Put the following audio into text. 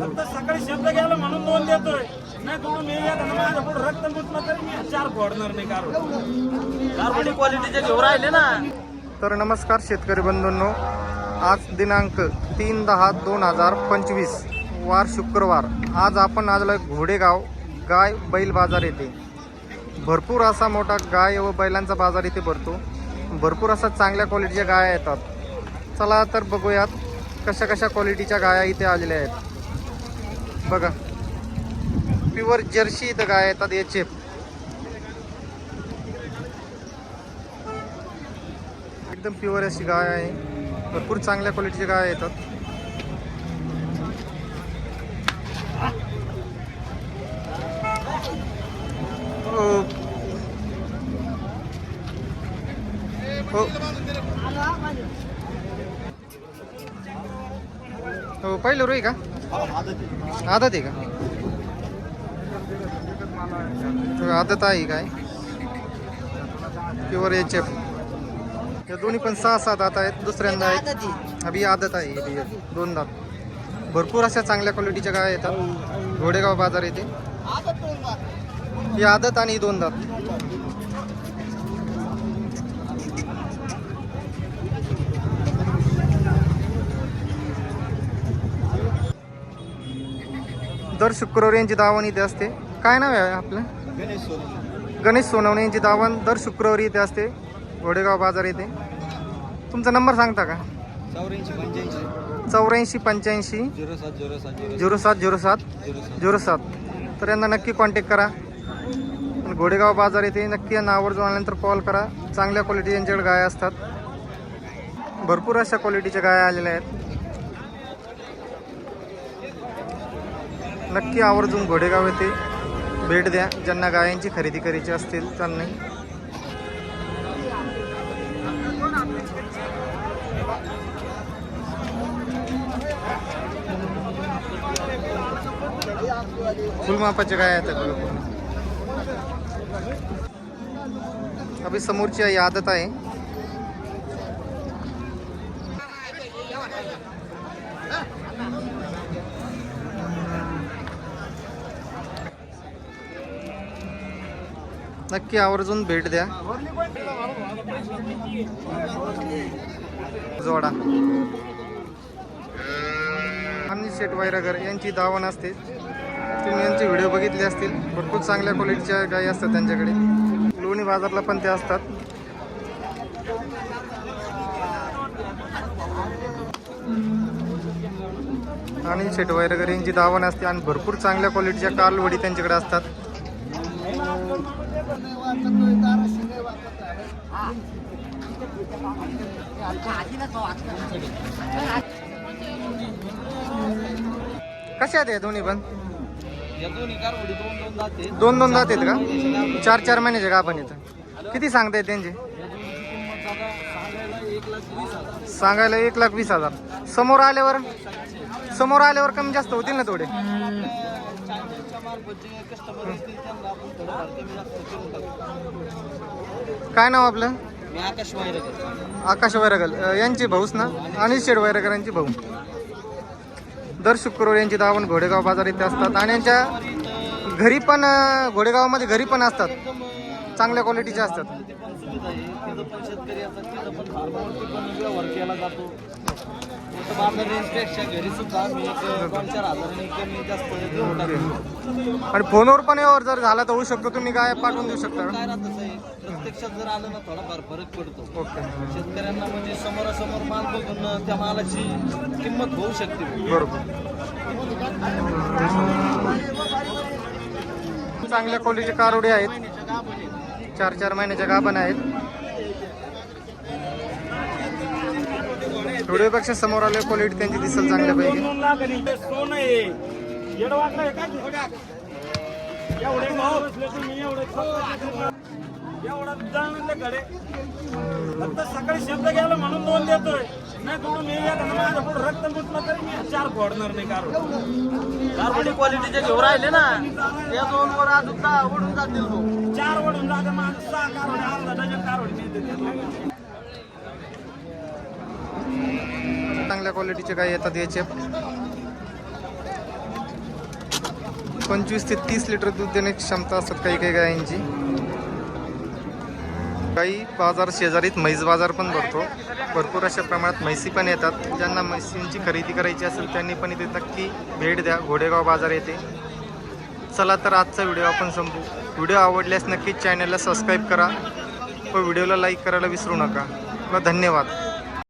फक्त सकाळी शब्द घ्यायला म्हणून दोन देतोय. नाही तुम्ही मी येत माझ्या पुढे रक्त मुतलं तरी मी चार फोडणार नाही कारण. कारवडी क्वालिटीचे घेऊ राहिले ना. तर नमस्कार शेतकरी बंधूंनो. आज दिनांक तीन दहा दोन हजार पंचवीस वार शुक्रवार. आज आपण आजला घोडेगाव गाय बैल बाजार येथे. भरपूर असा मोठा गाय व बैलांचा बाजार इथे भरतो. भरपूर असा चांगल्या क्वालिटीच्या गाया येतात. चला तर बघूयात कशा कशा क्वालिटीच्या गाया इथे आलेल्या आहेत. बघा. प्युअर जर्सी इथं गाय येतात याचे एकदम प्युअर अशी गाय आहे. भरपूर चांगल्या क्वालिटीची गाय येतात. हो. हो. हो पहिलं रोई का? आदत आहे का? आदत आहे काय? प्युअर एच एफ या दोन्ही पण सहा सात दात आहेत. दुसऱ्यांदा आहेत अभि आदत आहे. एक, दोन दात भरपूर अशा चांगल्या क्वालिटीच्या गाय येतात. घोडेगाव बाजार येथे ही आदत आणि ही दोन दात दर शुक्रवारी यांची दावण इथे असते. काय नाव आहे आपलं? गणेश सोनवणे. यांची दावण दर शुक्रवारी इथे असते. घोडेगाव बाजार येथे तुमचा नंबर सांगता का? चौऱ्याऐंशी पंच्याऐंशी. झिरो सात झिरो सात झिरो सात. तर यांना नक्की कॉन्टॅक्ट करा. आणि घोडेगाव बाजार येथे नक्की यांना आवर्जून आल्यानंतर कॉल करा. चांगल्या क्वालिटी यांच्याकडे गाया असतात. भरपूर अशा क्वालिटीच्या गाया आलेल्या आहेत. नक्की आवर्जून घोडेगाव येथे भेट द्या. ज्यांना गायांची खरेदी करायची असतील त्यांनी. फुलमापाच्या गाय आहेत बघा अभि समोरची आई आदत आहे. नक्की आवर्जून भेट द्या. जोडा. आणि शेट वायरागर यांची दावण असते. तुम्ही यांचे व्हिडिओ बघितले असतील. भरपूर चांगल्या क्वालिटीच्या गायी असतात त्यांच्याकडे. लोणी बाजारला पण ते असतात. आणि शेट वायरागर यांची दावण असते आणि भरपूर चांगल्या क्वालिटीच्या कालवडी त्यांच्याकडे असतात. कशा आहेत दोन्ही पण? या दोन्ही कारवडी दोन दोन जाते दोन दोन जात आहेत का? चार चार महिन्याचे का आपण इथं? किती सांगताय त्यांचे? सांगायला एक लाख वीस हजार. समोर आल्यावर समोर आल्यावर कमी जास्त होतील ना थोडे? काय नाव आपलं? मी आकाश वाहिरे आकाश वैरगल यांचे भाऊच ना? अनिल शेड वैरगर यांचे भाऊ. दर शुक्रवार यांची दावण घोडेगाव बाजार इथे असतात. आणि यांच्या घरी पण घोडेगावमध्ये घरी पण असतात. चांगल्या क्वालिटीचे असतात. आणि फोनवर पण व्यवहार जर झाला तर होऊ शकतो. तुम्ही काय पाठवून देऊ शकता? प्रत्यक्षात जर आलं ना थोडाफार फरक पडतो. ओके. शेतकऱ्यांना म्हणजे समोरासमोर माल बघून त्या मालाची किंमत होऊ शकते. बरोबर. चांगल्या क्वालिटीचे कारोडे आहेत. चार चार महिन्याच्या गाभण आहेत. व्हिडिओपेक्षा समोर आले क्वालिटी त्यांची दिसेल चांगल्यापैकी. एवढे फक्त सकाळी शब्द गेला म्हणून दोन देतोय. नाही तुम्ही मी येत माझ्या पुढे रक्त मुतलं तरी मी चार फोडणार नाही कारवडी क्वालिटीचे घेऊन राहिले ना त्या दोन वर अजून ओढून जातील चार ओढून जाते माझं सहा कारवडी अर्धा डझन कारवडी चांगल्या क्वालिटीचे गाय येतात याचे? पंचवीस ते तीस लिटर दूध देण्याची क्षमता असतात काही काही गायींची. काही बाजार शेजारीत म्हैस बाजार पण भरतो. भरपूर अशा प्रमाणात म्हैसी पण येतात. ज्यांना म्हैसींची खरेदी करायची असेल त्यांनी पण इथे नक्की भेट द्या. घोडेगाव बाजार येते चला तर आजचा व्हिडिओ आपण संपू व्हिडिओ आवडल्यास नक्कीच चॅनलला सबस्क्राईब करा व व्हिडिओला लाईक करायला विसरू नका. व धन्यवाद.